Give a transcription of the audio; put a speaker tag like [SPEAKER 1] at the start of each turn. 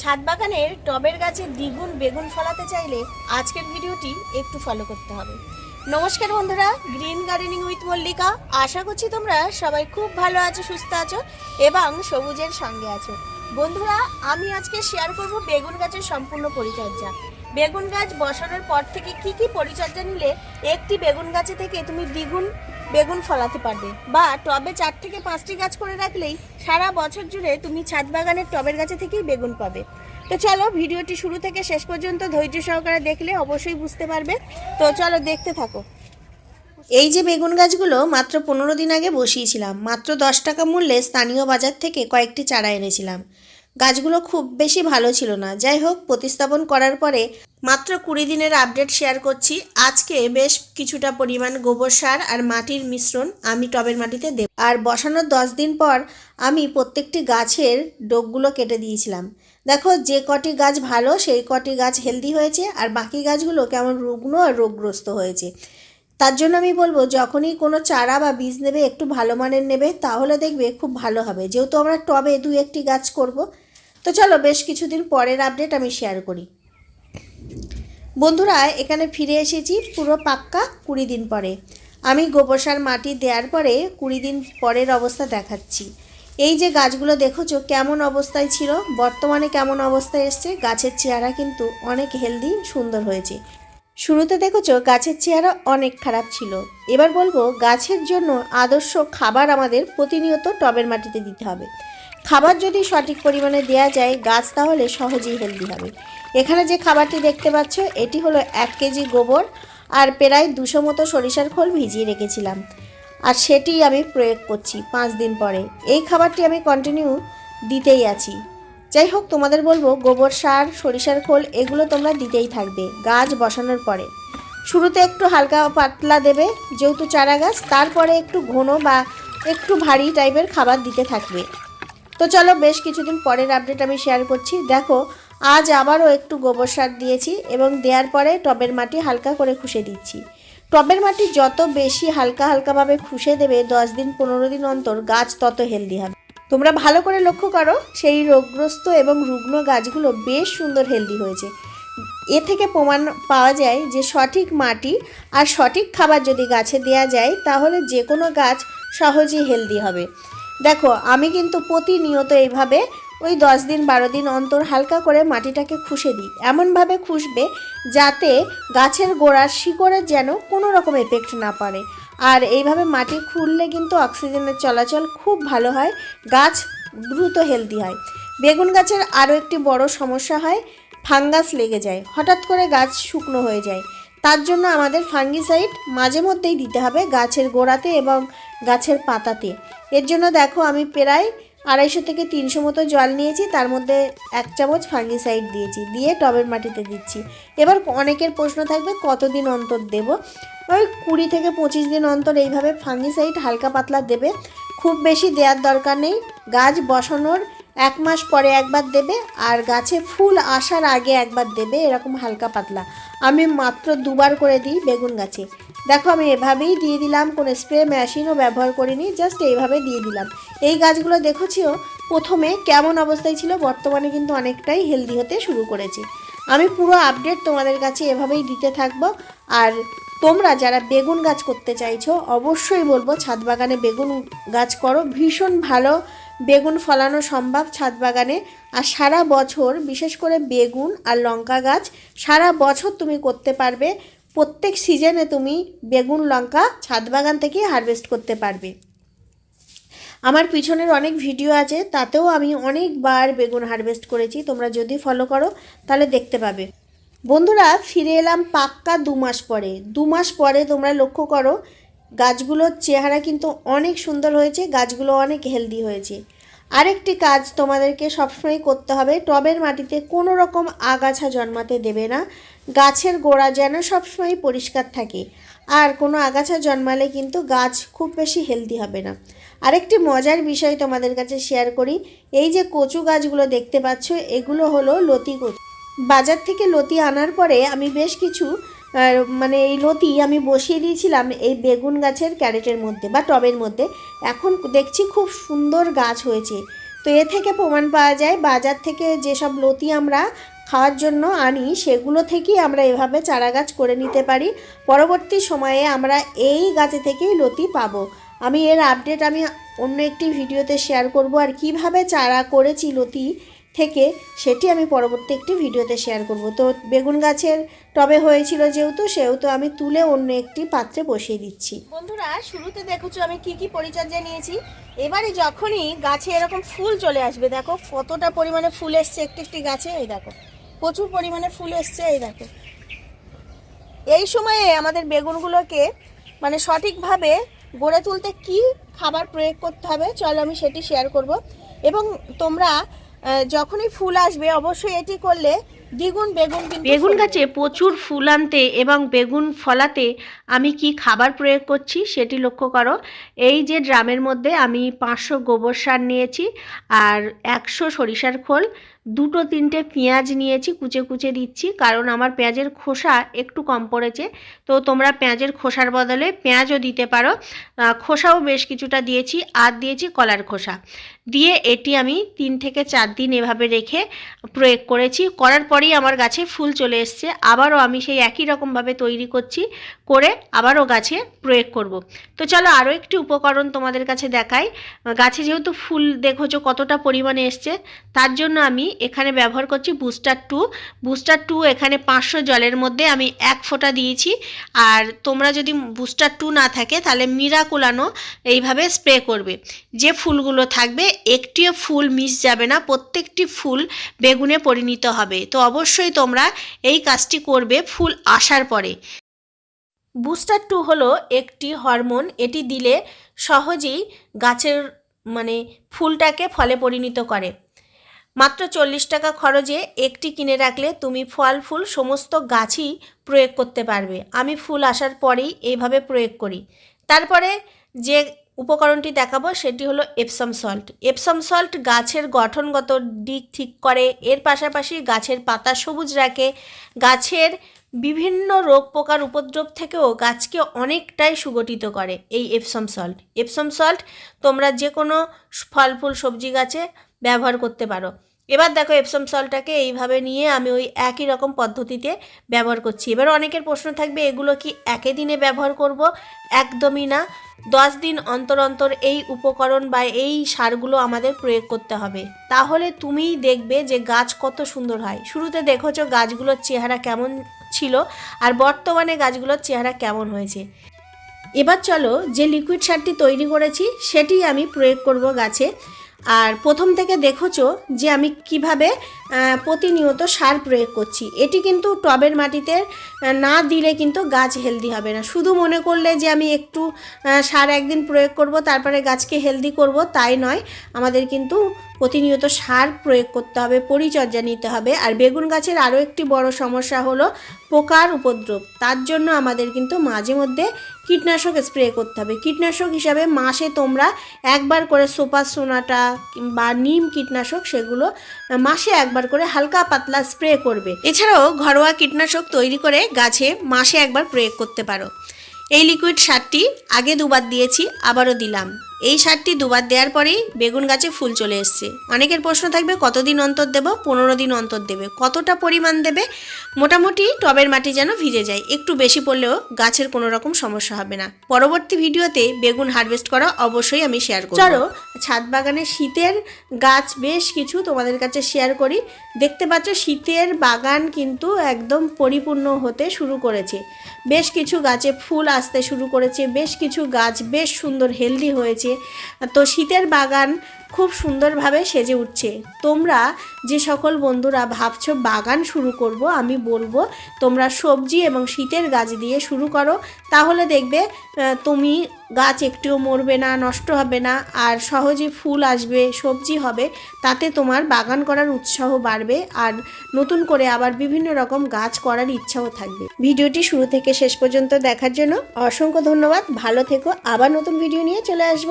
[SPEAKER 1] ছাদ বাগানের টবের গাছে দ্বিগুণ বেগুন ফলাতে চাইলে আজকের ভিডিওটি একটু ফলো করতে হবে। নমস্কার বন্ধুরা গ্রিন গার্ডেনিং উইথ মল্লিকা আশা করছি তোমরা সবাই খুব ভালো আছো, সুস্থ আছো এবং সবুজের সঙ্গে আছো। বন্ধুরা, আমি আজকে শেয়ার করব বেগুন গাছের সম্পূর্ণ পরিচর্যা। বেগুন গাছ বসানোর পর থেকে কি কি পরিচর্যা নিলে একটি বেগুন গাছে থেকে তুমি দ্বিগুণ বেগুন ফলাতে পারবে। বা টবে চার থেকে পাঁচটি গাছ করে রাখলেই সারা বছর জুড়ে তুমি ছাদ বাগানের টবের গাছে থেকেই বেগুন পাবে। তো চলো ভিডিওটি শুরু থেকে শেষ পর্যন্ত ধৈর্য সহকারে দেখলে অবশ্যই বুঝতে পারবে। তো চলো দেখতে থাকো। এই যে বেগুন গাছগুলো মাত্র পনেরো দিন আগে বসিয়েছিলাম। মাত্র দশ টাকা মূল্যে স্থানীয় বাজার থেকে কয়েকটি চারা এনেছিলাম। গাছগুলো খুব বেশি ভালো ছিল না। যাই হোক, প্রতিস্থাপন করার পরে মাত্র কুড়ি দিনের আপডেট শেয়ার করছি। আজকে বেশ কিছুটা পরিমাণ গোবর সার আর মাটির মিশ্রণ আমি টবের মাটিতে দেব। আর বসানোর দশ দিন পর আমি প্রত্যেকটি গাছের ডোকগুলো কেটে দিয়েছিলাম। দেখো, যে কটি গাছ ভালো, সেই কটি গাছ হেলদি হয়েছে আর বাকি গাছগুলো কেমন রুগ্ন আর রোগগ্রস্ত হয়েছে। তার জন্য আমি বলব, যখনই কোনো চারা বা বীজ নেবে, একটু ভালো মানের নেবে, তাহলে দেখবে খুব ভালো হবে। যেহেতু আমরা টবে দু একটি গাছ করব, তো চলো বেশ কিছুদিন পরের আপডেট আমি শেয়ার করি। বন্ধুরা, এখানে ফিরে এসেছি পুরো পাক্কা কুড়ি দিন পরে। আমি গোবর সার মাটি দেওয়ার পরে কুড়ি দিন পরের অবস্থা দেখাচ্ছি। এই যে গাছগুলো দেখেছ, কেমন অবস্থায় ছিল? বর্তমানে কেমন অবস্থায় এসছে? গাছের চেহারা কিন্তু অনেক হেলদি সুন্দর হয়েছে। শুরুতে দেখেছ, গাছের চেহারা অনেক খারাপ ছিল। এবার বলব, গাছের জন্য আদর্শ খাবার আমাদের প্রতিনিয়ত টবের মাটিতে দিতে হবে। খাবার যদি সঠিক পরিমাণে দেওয়া যায়, গাছ তাহলে সহজেই হেলদি হবে। এখানে যে খাবারটি দেখতে পাচ্ছ, এটি হলো এক কেজি গোবর আর প্রায় দুশো মতো সরিষার খোল ভিজিয়ে রেখেছিলাম। আর সেটি আমি প্রয়োগ করছি পাঁচ দিন পরে। এই খাবারটি আমি কন্টিনিউ দিতেই আছি। যাই হোক, তোমাদের বলব, গোবর সার, সরিষার খোল, এগুলো তোমরা দিতেই থাকবে গাছ বসানোর পরে। শুরুতে একটু হালকা পাতলা দেবে, যেহেতু চারা গাছ, তারপরে একটু ঘন বা একটু ভারী টাইপের খাবার দিতে থাকবে। তো চলো, বেশ কিছুদিন পরের আপডেট আমি শেয়ার করছি। দেখো আজ আবারও একটু গোবর সার দিয়েছি এবং দেওয়ার পরে টবের মাটি হালকা করে খুশে দিচ্ছি। টবের মাটি যত বেশি হালকা হালকাভাবে খুশে দেবে, দশ দিন, পনেরো দিন অন্তর গাছ তত হেলদি হবে। তোমরা ভালো করে লক্ষ্য করো, সেই রোগগ্রস্ত এবং রুগ্ন গাছগুলো বেশ সুন্দর হেলদি হয়েছে। এ থেকে প্রমাণ পাওয়া যায় যে সঠিক মাটি আর সঠিক খাবার যদি গাছে দেওয়া যায়, তাহলে যে কোনো গাছ সহজেই হেলদি হবে। দেখো, আমি কিন্তু প্রতিনিয়ত এইভাবে ওই দশ দিন বারো দিন অন্তর হালকা করে মাটিটাকে খুশে দিই। এমনভাবে খুশবে যাতে গাছের গোড়ার শিকড়ে যেন কোনো রকম এফেক্ট না পড়ে। আর এইভাবে মাটি খুললে কিন্তু অক্সিজেনের চলাচল খুব ভালো হয়, গাছ দ্রুত হেলদি হয়। বেগুন গাছের আরও একটি বড় সমস্যা হয়, ফাঙ্গাস লেগে যায়, হঠাৎ করে গাছ শুকনো হয়ে যায়। তার জন্য আমাদের ফাঙ্গিসাইড মাঝে মধ্যেই দিতে হবে গাছের গোড়াতে এবং গাছের পাতাতে। এর জন্য দেখো আমি প্রায় আড়াইশো থেকে তিনশো মতো জল নিয়েছি, তার মধ্যে এক চামচ ফাঙ্গিসাইড দিয়েছি, দিয়ে টবের মাটিতে দিচ্ছি। এবার অনেকের প্রশ্ন থাকবে, কতদিন অন্তর দেব? ওই কুড়ি থেকে পঁচিশ দিন অন্তর এইভাবে ফাঙ্গিসাইড হালকা পাতলা দেবে। খুব বেশি দেওয়ার দরকার নেই, গাছ বসানোর এক মাস পরে একবার দেবে, আর গাছে ফুল আসার আগে একবার দেবে, এরকম হালকা পাতলা। আমি মাত্র দুবার করে দিই বেগুন গাছে। দেখো, আমি এভাবেই দিয়ে দিলাম, কোনো স্প্রে মেশিনও ব্যবহার করিনি জাস্ট এইভাবে দিয়ে দিলাম। এই গাছগুলো দেখেছিও প্রথমে কেমন অবস্থায় ছিল, বর্তমানে কিন্তু অনেকটাই হেলদি হতে শুরু করেছে। আমি পুরো আপডেট তোমাদের কাছে এভাবেই দিতে থাকব, আর তোমরা যারা বেগুন গাছ করতে চাইছো, অবশ্যই বলব ছাদ বাগানে বেগুন গাছ করো, ভীষণ ভালো বেগুন ফলানো সম্ভব ছাদ বাগানে। আর সারা বছর, বিশেষ করে বেগুন আর লঙ্কা গাছ, সারা বছর তুমি করতে পারবে। প্রত্যেক সিজনে তুমি বেগুন, লঙ্কা ছাদ বাগান থেকে হারভেস্ট করতে পারবে। আমার পিছনের অনেক ভিডিও আছে, তাতেও আমি অনেকবার বেগুন হারভেস্ট করেছি, তোমরা যদি ফলো করো, তাহলে দেখতে পাবে। বন্ধুরা, ফিরে এলাম পাক্কা দু মাস পরে। দু মাস পরে তোমরা লক্ষ্য করো, গাছগুলোর চেহারা কিন্তু অনেক সুন্দর হয়েছে, গাছগুলো অনেক হেলদি হয়েছে। আরেকটি কাজ তোমাদেরকে সবসময় করতে হবে, টবের মাটিতে কোনো রকম আগাছা জন্মাতে দেবে না, গাছের গোড়া যেন সবসময় পরিষ্কার থাকে। আর কোনো আগাছা জন্মালে কিন্তু গাছ খুব বেশি হেলদি হবে না। আরেকটি মজার বিষয় তোমাদের কাছে শেয়ার করি, এই যে কচু গাছগুলো দেখতে পাচ্ছ, এগুলো হলো লতি কচু। বাজার থেকে লতি আনার পরে আমি বেশ কিছু আর মানে এই লতি আমি বসিয়ে দিয়েছিলাম এই বেগুন গাছের ক্যারেটের মধ্যে বা টবের মধ্যে। এখন দেখছি খুব সুন্দর গাছ হয়েছে।
[SPEAKER 2] তো এ থেকে প্রমাণ পাওয়া যায় বাজার থেকে যেসব লতি আমরা খাওয়ার জন্য আনি, সেগুলো থেকেই আমরা এভাবে চারা গাছ করে নিতে পারি। পরবর্তী সময়ে আমরা এই গাছে থেকেই লতি পাবো। আমি এর আপডেট আমি অন্য একটি ভিডিওতে শেয়ার করব আর কীভাবে চারা করেছি লতি থেকে সেটি আমি পরবর্তী একটি ভিডিওতে শেয়ার করব। তো বেগুন গাছের টবে হয়েছিল যেহেতু, সেহেতু আমি তুলে অন্য একটি পাত্রে বসিয়ে দিচ্ছি। বন্ধুরা, শুরুতে দেখেছ আমি কি কি পরিচর্যা নিয়েছি। এবারে যখনই গাছে এরকম ফুল চলে আসবে, দেখো কতটা পরিমাণে ফুল এসছে একটি একটি গাছে, এই দেখো। প্রচুর পরিমাণে ফুল এসছে, এই দেখো। এই সময়ে আমাদের বেগুনগুলোকে মানে সঠিকভাবে গড়ে তুলতে কি খাবার প্রয়োগ করতে হবে, চলো আমি সেটি শেয়ার করব। এবং তোমরা যখনই ফুল আসবে অবশ্যই এটি করলে দ্বিগুণ বেগুন কিন্তু
[SPEAKER 1] বেগুন গাছে প্রচুর ফুল আনতে এবং বেগুন ফলাতে আমি কি খাবার প্রয়োগ করছি সেটি লক্ষ্য করো। এই যে ড্রামের মধ্যে আমি পাঁচশো গোবর সার নিয়েছি আর একশো সরিষার খোল দুটো তিনটে পেঁয়াজ নিয়েছি কুচে কুচে দিচ্ছি কারণ আমার পেঁয়াজের খোসা একটু কম পড়েছে। তো তোমরা পেঁয়াজের খোসার বদলে পেঁয়াজও দিতে পারো। খোসাও বেশ কিছুটা দিয়েছি আর দিয়েছি কলার খোসা। দিয়ে এটি আমি তিন থেকে চার দিন এভাবে রেখে প্রয়োগ করেছি। করার পরেই আমার গাছে ফুল চলে এসছে। আবারও আমি সেই একই রকমভাবে তৈরি করছি, করে আবারও গাছে প্রয়োগ করব। তো চলো আরও একটি উপকরণ তোমাদের কাছে দেখাই। গাছে যেহেতু ফুল দেখোছো কতটা পরিমাণে এসছে, তার জন্য আমি এখানে ব্যবহার করছি বুস্টার টু। বুস্টার টু এখানে পাঁচশো জলের মধ্যে আমি এক ফোঁটা দিয়েছি। আর তোমরা যদি বুস্টার টু না থাকে, তাহলে মিরাকুলানো এইভাবে স্প্রে করবে। যে ফুলগুলো থাকবে, একটিও ফুল মিস যাবে না, প্রত্যেকটি ফুল বেগুনে পরিণত হবে। তো অবশ্যই তোমরা এই কাজটি করবে ফুল আসার পরে। বুস্টার টু হলো একটি হরমোন এটি দিলে সহজেই গাছের মানে ফুলটাকে ফলে পরিণত করে। মাত্র চল্লিশ টাকা খরচে একটি কিনে রাখলে তুমি ফল ফুল সমস্ত গাছই প্রয়োগ করতে পারবে। আমি ফুল আসার পরেই এইভাবে প্রয়োগ করি। তারপরে যে উপকরণটি দেখাবো, সেটি হলো এপসম সল্ট এপসম সল্ট গাছের গঠনগত দিক ঠিক করে, এর পাশাপাশি গাছের পাতা সবুজ রাখে, গাছের বিভিন্ন রোগ পোকার উপদ্রব থেকেও গাছকে অনেকটাই সুগঠিত করে এই এপসম সল্ট এপসম সল্ট তোমরা যে কোনো ফল ফুল সবজি গাছে ব্যবহার করতে পারো। এবার দেখো এপসম সল্টটাকে এইভাবে নিয়ে আমি ওই একই রকম পদ্ধতিতে ব্যবহার করছি। এবার অনেকের প্রশ্ন থাকবে, এগুলো কি একে দিনে ব্যবহার করব? একদমই না। দশ দিন অন্তর অন্তর এই উপকরণ বা এই সারগুলো আমাদের প্রয়োগ করতে হবে। তাহলে তুমিই দেখবে যে গাছ কত সুন্দর হয়। শুরুতে দেখেছ গাছগুলোর চেহারা কেমন ছিল আর বর্তমানে গাছগুলোর চেহারা কেমন হয়েছে। এবার চলো যে লিকুইড সারটি তৈরি করেছি, সেটি আমি প্রয়োগ করব গাছে। আর প্রথম থেকে দেখোছো যে আমি কীভাবে প্রতিনিয়ত সার প্রয়োগ করছি। এটি কিন্তু টবের মাটিতে না দিলে কিন্তু গাছ হেলদি হবে না। শুধু মনে করলে যে আমি একটু সার একদিন প্রয়োগ করব, তারপরে গাছকে হেলদি করব, তাই নয়। আমাদের কিন্তু প্রতিনিয়ত সার প্রয়োগ করতে হবে, পরিচর্যা নিতে হবে। আর বেগুন গাছের আরও একটি বড় সমস্যা হলো পোকার উপদ্রব। তার জন্য আমাদের কিন্তু মাঝে মধ্যে কীটনাশক স্প্রে করতে হবে। কীটনাশক হিসাবে মাসে তোমরা একবার করে সোপা সোনাটা বা নিম কীটনাশক সেগুলো মাসে একবার করে হালকা পাতলা স্প্রে করবে। এছাড়াও ঘরোয়া কীটনাশক তৈরি করে গাছে মাসে একবার প্রয়োগ করতে পারো। এই লিকুইড সারটি আগে দুবার দিয়েছি, আবারও দিলাম। এই সারটি দুবার দেওয়ার পরেই বেগুন গাছে ফুল চলে এসছে। অনেকের প্রশ্ন থাকবে কতদিন অন্তর দেব? পনেরো দিন অন্তর দেবে। কতটা পরিমাণ দেবে? মোটামুটি টবের মাটি যেন ভিজে যায়। একটু বেশি পড়লেও গাছের কোনো রকম সমস্যা হবে না। পরবর্তী ভিডিওতে বেগুন হারভেস্ট করা অবশ্যই আমি শেয়ার করব। চলো ছাদ বাগানে শীতের গাছ বেশ কিছু তোমাদের কাছে শেয়ার করি। দেখতে পাচ্ছ শীতের বাগান কিন্তু একদম পরিপূর্ণ হতে শুরু করেছে। বেশ কিছু গাছে ফুল আসতে শুরু করেছে। বেশ কিছু গাছ বেশ সুন্দর হেলদি হয়েছে। তো শীতের বাগান খুব সুন্দরভাবে সেজে উঠছে। তোমরা যে সকল বন্ধুরা ভাবছ বাগান শুরু করব, আমি বলব তোমরা সবজি এবং শীতের গাছ দিয়ে শুরু করো। তাহলে দেখবে তুমি গাছ একটুও মরবে না, নষ্ট হবে না, আর সহজে ফুল আসবে, সবজি হবে। তাতে তোমার বাগান করার উৎসাহ বাড়বে, আর নতুন করে আবার বিভিন্ন রকম গাছ করার ইচ্ছাও থাকবে। ভিডিওটি শুরু থেকে শেষ পর্যন্ত দেখার জন্য অসংখ্য ধন্যবাদ। ভালো থেকো। আবার নতুন ভিডিও নিয়ে চলে আসব।